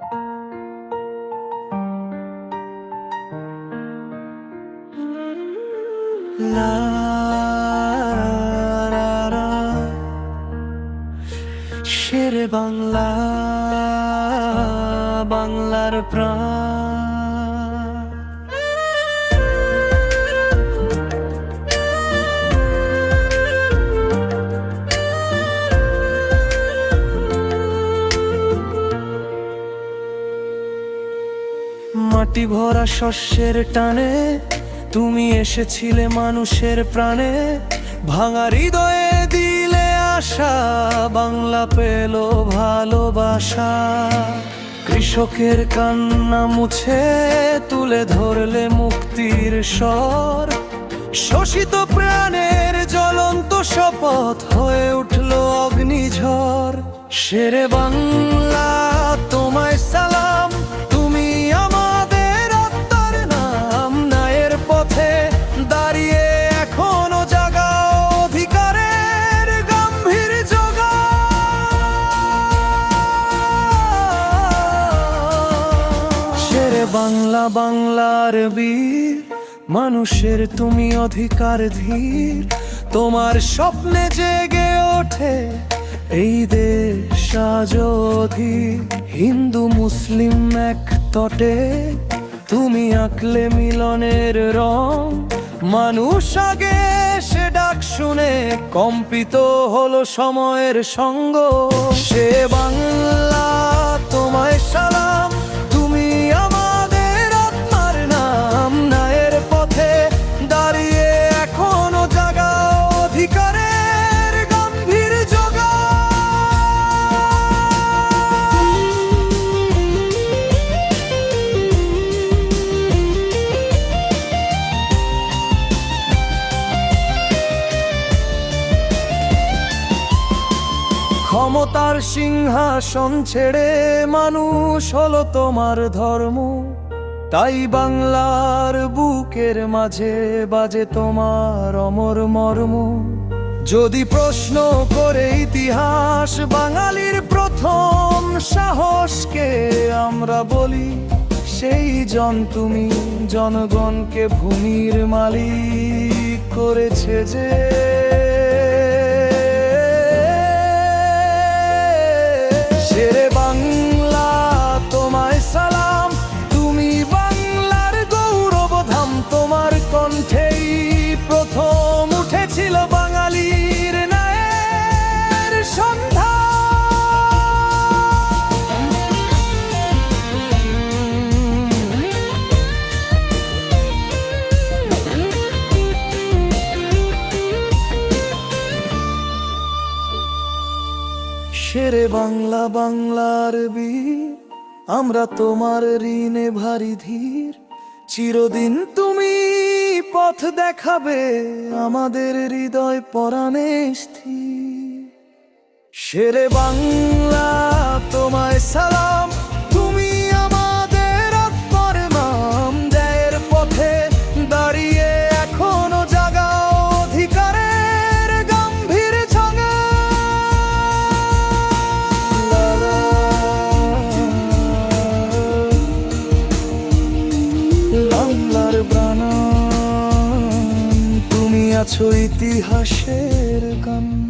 লা লা লা। শেরে বাংলা বাংলার প্রাণ মাটি ভরা শস্যের টানে, তুমি এসেছিলে মানুষের প্রাণে। ভাঙা হৃদয়ে দিলে আশা, বাংলা পেল ভালোবাসা। কৃষকের কান্না মুছে, তুলে ধরলে মুক্তির স্বর। শোষিত প্রাণের জ্বলন্ত শপথ হয়ে উঠল অগ্নিঝড়। শেরে বাংলা বাংলা বাংলার বীর, মানুষের তুমি অধিকার ধীর। তোমার স্বপ্নে জেগে ওঠে এই দেশ আজ হিন্দু, মুসলিম এক তটে তুমি আঁকলে মিলনের রং। মানুষ আগে সে ডাক শুনে, কম্পিত হলো সময়ের সঙ্গ। সে বাংলা ক্ষমতার সিংহাসন ছেড়ে মানুষ হলো তোমার ধর্ম। তাই বাংলার বুকের মাঝে বাজে তোমার অমর মর্ম। যদি প্রশ্ন করে ইতিহাস, বাঙালির প্রথম সাহসকে আমরা বলি, সেই জন তুমি, জনগণকে ভূমির মালিক করেছে যে শেরে বাংলা বাংলার বীর, আমরা তোমার ঋণে ভারী ধীর। চিরদিন তুমি পথ দেখাবে আমাদের হৃদয় পরাণে স্থির। শেরে বাংলা, তোমায় সালাম। আছো ইতিহাসের গান।